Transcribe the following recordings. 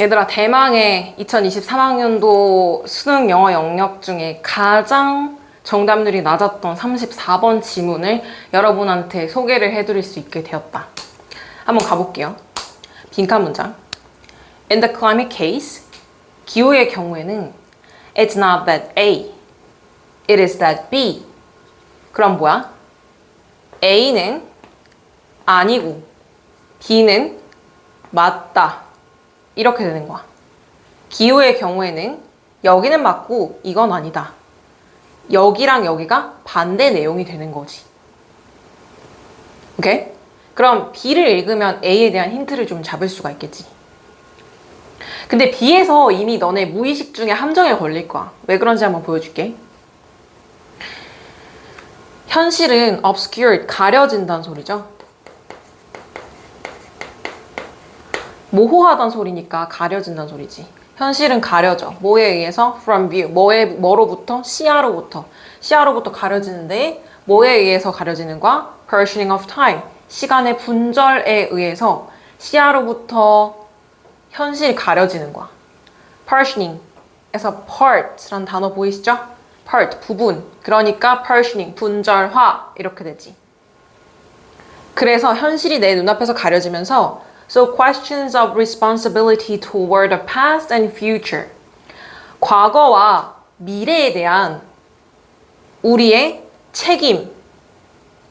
얘들아, 대망의 2023학년도 수능 영어 영역 중에 가장 정답률이 낮았던 34번 지문을 여러분한테 소개를 해드릴 수 있게 되었다. 한번 가볼게요. 빈칸 문장. In the climate case, 기후의 경우에는 It's not that A, it is that B. 그럼 뭐야? A는 아니고 B는 맞다. 이렇게 되는 거야. 기후의 경우에는 여기는 맞고 이건 아니다. 여기랑 여기가 반대 내용이 되는 거지. 오케이? 그럼 B를 읽으면 A에 대한 힌트를 좀 잡을 수가 있겠지. 근데 B에서 이미 너네 무의식 중에 함정에 걸릴 거야. 왜 그런지 한번 보여줄게. 현실은 obscured, 가려진다는 소리죠. 모호하단 소리니까 가려진다는 소리지. 현실은 가려져. 뭐에 의해서? from view. 뭐에, 뭐로부터? 시야로부터. 시야로부터 가려지는데 뭐에 의해서 가려지는가? perishing of time. 시간의 분절에 의해서 시야로부터 현실이 가려지는 거야. partitioning에서 part란 단어 보이시죠? part, 부분. 그러니까 partitioning, 분절화 이렇게 되지. 그래서 현실이 내 눈앞에서 가려지면서 So questions of responsibility toward the past and future. 과거와 미래에 대한 우리의 책임,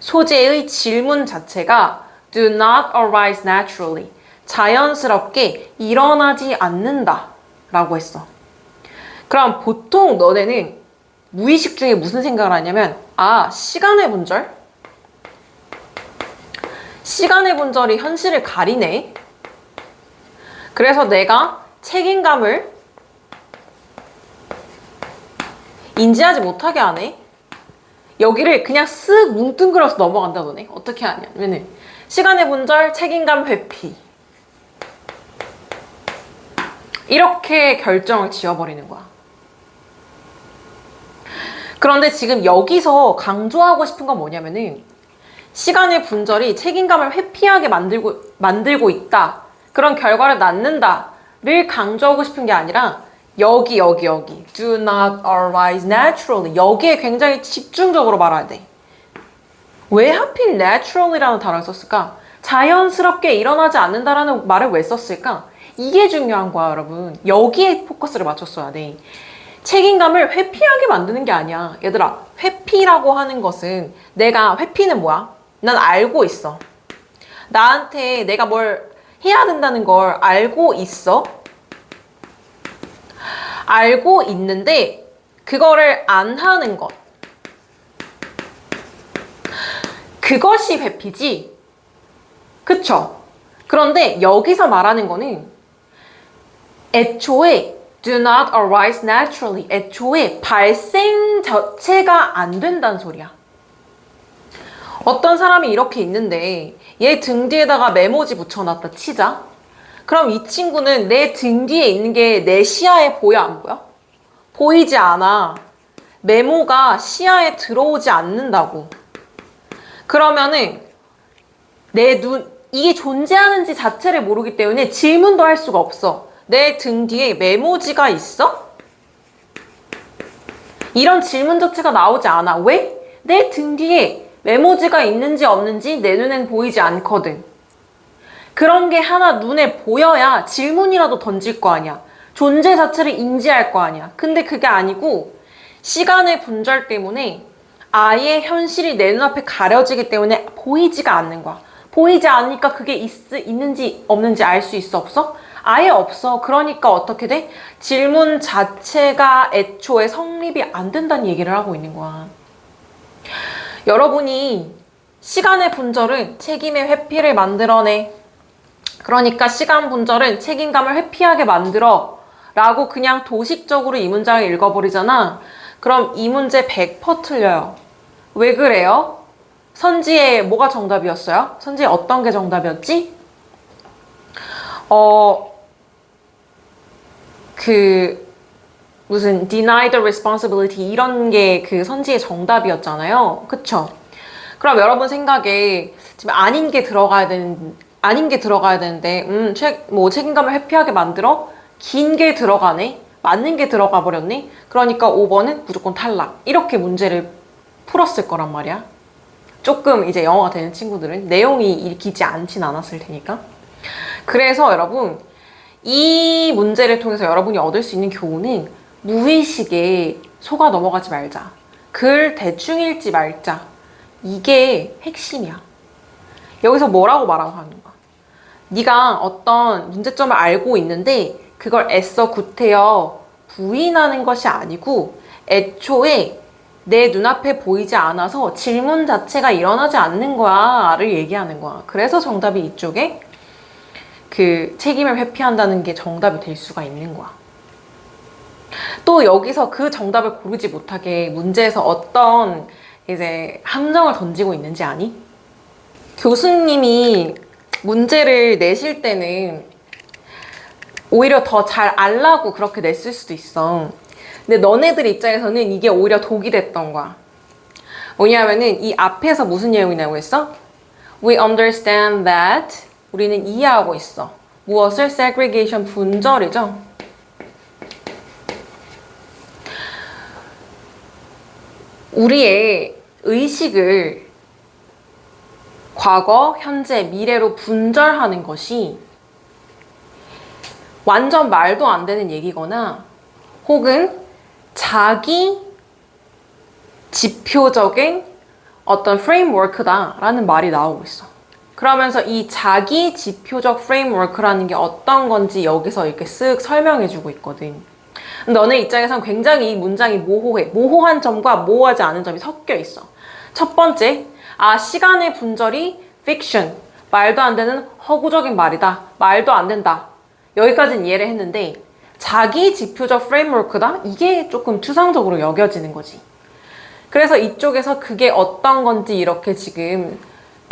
소재의 질문 자체가 do not arise naturally. 자연스럽게 일어나지 않는다. 라고 했어. 그럼 보통 너네는 무의식 중에 무슨 생각을 하냐면, 아, 시간의 분절? 시간의 분절이 현실을 가리네. 그래서 내가 책임감을 인지하지 못하게 하네. 여기를 그냥 쓱 뭉뚱그려서 넘어간다 너네. 어떻게 하냐면은 시간의 분절, 책임감 회피. 이렇게 결정을 지어버리는 거야. 그런데 지금 여기서 강조하고 싶은 건 뭐냐면은 시간의 분절이 책임감을 회피하게 만들고, 만들고 있다. 그런 결과를 낳는다를 강조하고 싶은 게 아니라 여기, 여기, 여기. Do not arise naturally. 여기에 굉장히 집중적으로 말해야 돼. 왜 하필 naturally라는 단어를 썼을까? 자연스럽게 일어나지 않는다라는 말을 왜 썼을까? 이게 중요한 거야, 여러분. 여기에 포커스를 맞췄어야 돼. 책임감을 회피하게 만드는 게 아니야. 얘들아, 회피라고 하는 것은 내가 회피는 뭐야? 난 알고 있어. 나한테 내가 뭘 해야 된다는 걸 알고 있어. 알고 있는데 그거를 안 하는 것. 그것이 회피지. 그쵸? 그런데 여기서 말하는 거는 애초에 do not arise naturally. 애초에 발생 자체가 안 된다는 소리야. 어떤 사람이 이렇게 있는데 얘 등 뒤에다가 메모지 붙여놨다 치자. 그럼 이 친구는 내 등 뒤에 있는 게 내 시야에 보여 안 보여? 보이지 않아. 메모가 시야에 들어오지 않는다고. 그러면은 내 눈, 이게 존재하는지 자체를 모르기 때문에 질문도 할 수가 없어. 내 등 뒤에 메모지가 있어? 이런 질문 자체가 나오지 않아. 왜? 내 등 뒤에 메모지가 있는지 없는지 내 눈엔 보이지 않거든. 그런 게 하나 눈에 보여야 질문이라도 던질 거 아니야. 존재 자체를 인지할 거 아니야. 근데 그게 아니고 시간의 분절 때문에 아예 현실이 내 눈앞에 가려지기 때문에 보이지가 않는 거야. 보이지 않으니까 그게 있, 있는지 없는지 알 수 있어 없어? 아예 없어. 그러니까 어떻게 돼? 질문 자체가 애초에 성립이 안 된다는 얘기를 하고 있는 거야. 여러분이 시간의 분절은 책임의 회피를 만들어내. 그러니까 시간 분절은 책임감을 회피하게 만들어. 라고 그냥 도식적으로 이 문장을 읽어버리잖아. 그럼 이 문제 100% 틀려요. 왜 그래요? 선지에 뭐가 정답이었어요? 선지에 어떤 게 정답이었지? 어, 그, 무슨 deny the responsibility 이런 게 그 선지의 정답이었잖아요. 그쵸? 그럼 여러분 생각에 지금 아닌 게 들어가야 되는 아닌 게 들어가야 되는데 음, 책, 뭐 책임감을 회피하게 만들어 긴 게 들어가네. 맞는 게 들어가 버렸네. 그러니까 5번은 무조건 탈락. 이렇게 문제를 풀었을 거란 말이야. 조금 이제 영어가 되는 친구들은 내용이 읽히지 않진 않았을 테니까. 그래서 여러분 이 문제를 통해서 여러분이 얻을 수 있는 교훈은 무의식에 속아 넘어가지 말자. 글 대충 읽지 말자. 이게 핵심이야. 여기서 뭐라고 말하고 하는 거야? 네가 어떤 문제점을 알고 있는데 그걸 애써 구태여 부인하는 것이 아니고 애초에 내 눈앞에 보이지 않아서 질문 자체가 일어나지 않는 거야를 얘기하는 거야. 그래서 정답이 이쪽에 그 책임을 회피한다는 게 정답이 될 수가 있는 거야. 또 여기서 그 정답을 고르지 못하게 문제에서 어떤 이제 함정을 던지고 있는지 아니? 교수님이 문제를 내실 때는 오히려 더 잘 알라고 그렇게 냈을 수도 있어. 근데 너네들 입장에서는 이게 오히려 독이 됐던 거야. 뭐냐면은 이 앞에서 무슨 내용이 나오고 있어? We understand that 우리는 이해하고 있어. 무엇을 segregation 분절이죠. 우리의 의식을 과거, 현재, 미래로 분절하는 것이 완전 말도 안 되는 얘기거나 혹은 자기 지표적인 어떤 프레임워크다라는 말이 나오고 있어. 그러면서 이 자기 지표적 프레임워크라는 게 어떤 건지 여기서 이렇게 쓱 설명해 주고 있거든. 너네 입장에선 굉장히 이 문장이 모호해. 모호한 점과 모호하지 않은 점이 섞여 있어. 첫 번째, 아, 시간의 분절이 fiction. 말도 안 되는 허구적인 말이다. 말도 안 된다. 여기까지는 이해를 했는데, 자기 지표적 프레임워크다? 이게 조금 추상적으로 여겨지는 거지. 그래서 이쪽에서 그게 어떤 건지 이렇게 지금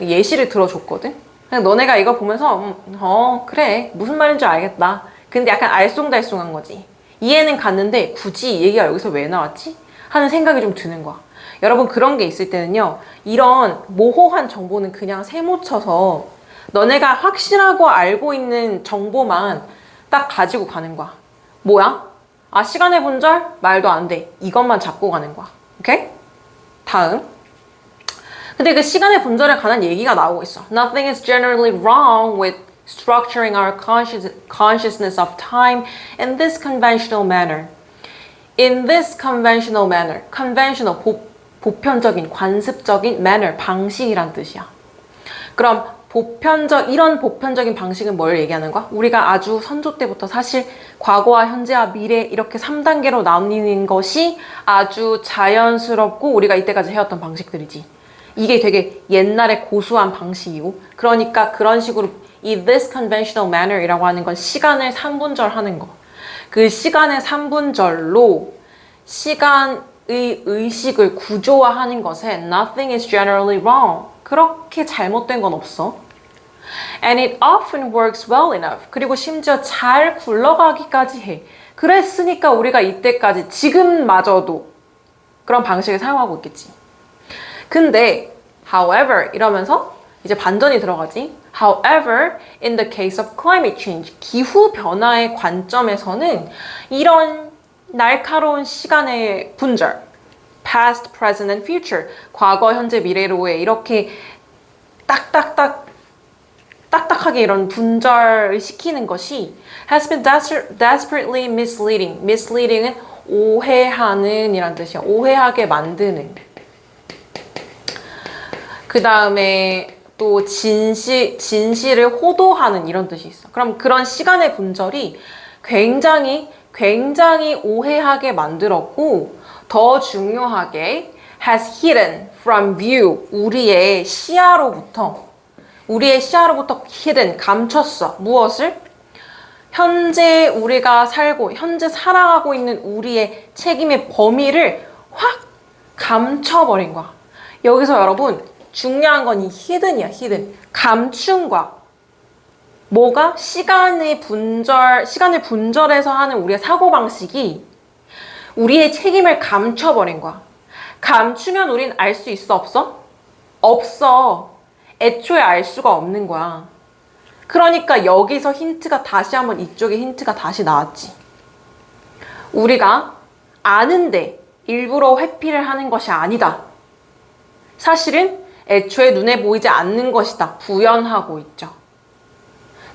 예시를 들어줬거든? 그냥 너네가 이거 보면서, 음, 어, 그래. 무슨 말인지 알겠다. 근데 약간 알쏭달쏭한 거지. 이해는 갔는데 굳이 얘기가 여기서 왜 나왔지? 하는 생각이 좀 드는 거야. 여러분 그런 게 있을 때는요. 이런 모호한 정보는 그냥 세모쳐서 너네가 확실하고 알고 있는 정보만 딱 가지고 가는 거야. 뭐야? 아 시간의 분절? 말도 안 돼. 이것만 잡고 가는 거야. 오케이? 다음. 근데 그 시간의 분절에 관한 얘기가 나오고 있어. Nothing is generally wrong with structuring our conscious, consciousness of time in this conventional manner. In this conventional manner. conventional, 보, 보편적인, 관습적인 manner, 방식이란 뜻이야. 그럼 보편적, 이런 보편적인 방식은 뭘 얘기하는 거야? 우리가 아주 선조 때부터 사실 과거와 현재와 미래 이렇게 3단계로 나뉘는 것이 아주 자연스럽고 우리가 이때까지 해왔던 방식들이지. 이게 되게 옛날에 고수한 방식이고, 그러니까 그런 식으로 이 this conventional manner이라고 하는 건 시간을 3분절 하는 거. 그 시간의 3분절로 시간의 의식을 구조화하는 것에 nothing is generally wrong. 그렇게 잘못된 건 없어. And it often works well enough. 그리고 심지어 잘 굴러가기까지 해. 그랬으니까 우리가 이때까지 지금마저도 그런 방식을 사용하고 있겠지. 근데 however 이러면서 이제 반전이 들어가지. However, in the case of climate change, 기후 변화의 관점에서는 이런 날카로운 시간의 분절, past, present, and future, 과거, 현재, 미래로의 이렇게 딱딱딱 딱딱하게 이런 분절을 시키는 것이 has been desperately misleading. misleading은 오해하는 이란 뜻이야. 오해하게 만드는. 그 다음에 또 진실, 진실을 호도하는 이런 뜻이 있어. 그럼 그런 시간의 분절이 굉장히, 굉장히 오해하게 만들었고, 더 중요하게 has hidden from view. 우리의 시야로부터, 우리의 시야로부터 hidden, 감췄어. 무엇을? 현재 우리가 살고, 현재 살아가고 있는 우리의 책임의 범위를 확 감춰버린 거야. 여기서 여러분, 중요한 건 이 히든이야, 히든. 감춤과 뭐가 시간의 분절, 시간을 분절해서 하는 우리의 사고방식이 우리의 책임을 감춰버린 거야. 감추면 우린 알 수 있어, 없어? 없어. 애초에 알 수가 없는 거야. 그러니까 여기서 힌트가 다시 한번 이쪽에 힌트가 다시 나왔지. 우리가 아는데 일부러 회피를 하는 것이 아니다. 사실은 애초에 눈에 보이지 않는 것이다. 부연하고 있죠.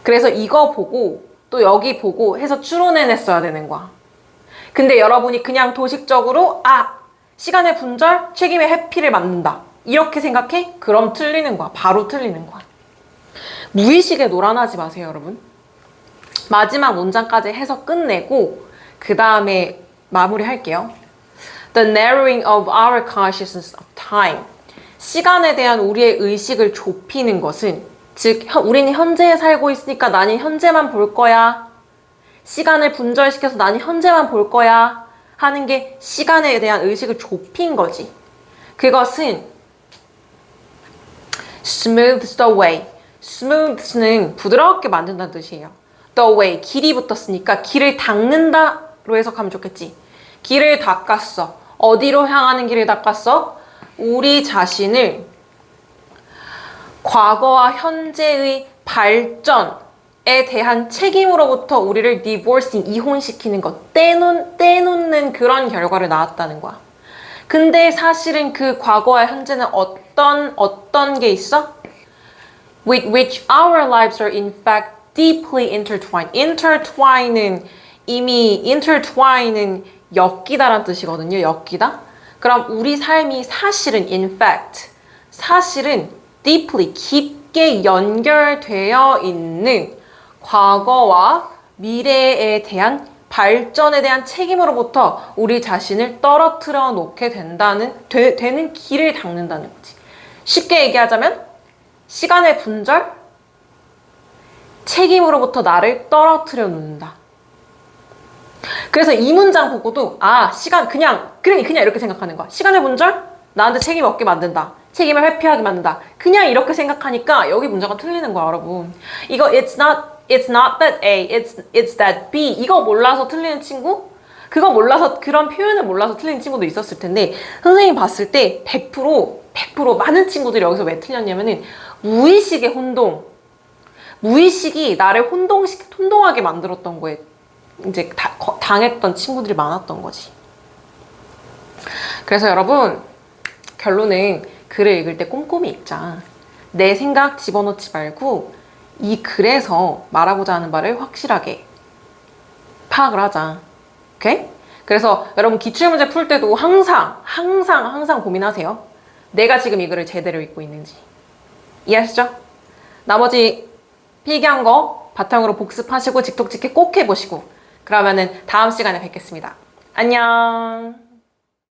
그래서 이거 보고 또 여기 보고 해서 추론해냈어야 되는 거야. 근데 여러분이 그냥 도식적으로 아 시간의 분절 책임의 회피를 만든다 이렇게 생각해? 그럼 틀리는 거야. 바로 틀리는 거야. 무의식에 놀아나지 마세요, 여러분. 마지막 문장까지 해서 끝내고 그 다음에 마무리할게요. The narrowing of our consciousness of time. 시간에 대한 우리의 의식을 좁히는 것은 즉 현- 우리는 현재에 살고 있으니까 나는 현재만 볼 거야. 시간을 분절시켜서 나는 현재만 볼 거야 하는 게 시간에 대한 의식을 좁힌 거지. 그것은 smooths the way. smooths는 부드럽게 만든다는 뜻이에요. the way 길이 붙었으니까 길을 닦는다로 해석하면 좋겠지. 길을 닦았어. 어디로 향하는 길을 닦았어? 우리 자신을 과거와 현재의 발전에 대한 책임으로부터 우리를 divorcing, 이혼시키는 것, 떼놓, 떼놓는 그런 결과를 낳았다는 거야. 근데 사실은 그 과거와 현재는 어떤, 어떤 게 있어? with which our lives are in fact deeply intertwined. intertwine은 이미 intertwine은 엮이다라는 뜻이거든요. 엮이다. 그럼 우리 삶이 사실은 in fact 사실은 deeply 깊게 연결되어 있는 과거와 미래에 대한 발전에 대한 책임으로부터 우리 자신을 떨어뜨려 놓게 된다는 되, 되는 길을 닦는다는 거지. 쉽게 얘기하자면 시간의 분절, 책임으로부터 나를 떨어뜨려 놓는다. 그래서 이 문장 보고도 아 시간 그냥 그냥 그냥 이렇게 생각하는 거야. 시간의 분절 나한테 책임 없게 만든다. 책임을 회피하게 만든다. 그냥 이렇게 생각하니까 여기 문제가 틀리는 거야, 여러분. 이거 it's not it's not that A, it's it's that B. 이거 몰라서 틀리는 친구? 그거 몰라서 그런 표현을 몰라서 틀리는 친구도 있었을 텐데 선생님 봤을 때 100% 100% 많은 친구들이 여기서 왜 틀렸냐면은 무의식의 혼동 무의식이 나를 혼동시 혼동하게 만들었던 거에 이제 다- 거- 당했던 친구들이 많았던 거지. 그래서 여러분 결론은 글을 읽을 때 꼼꼼히 읽자. 내 생각 집어넣지 말고 이 글에서 말하고자 하는 바를 확실하게 파악을 하자. 오케이? 그래서 여러분 기출문제 풀 때도 항상 항상 항상 고민하세요. 내가 지금 이 글을 제대로 읽고 있는지. 이해하시죠? 나머지 필기한 거 바탕으로 복습하시고 직독 찍기 꼭 해보시고 그러면은 다음 시간에 뵙겠습니다. 안녕.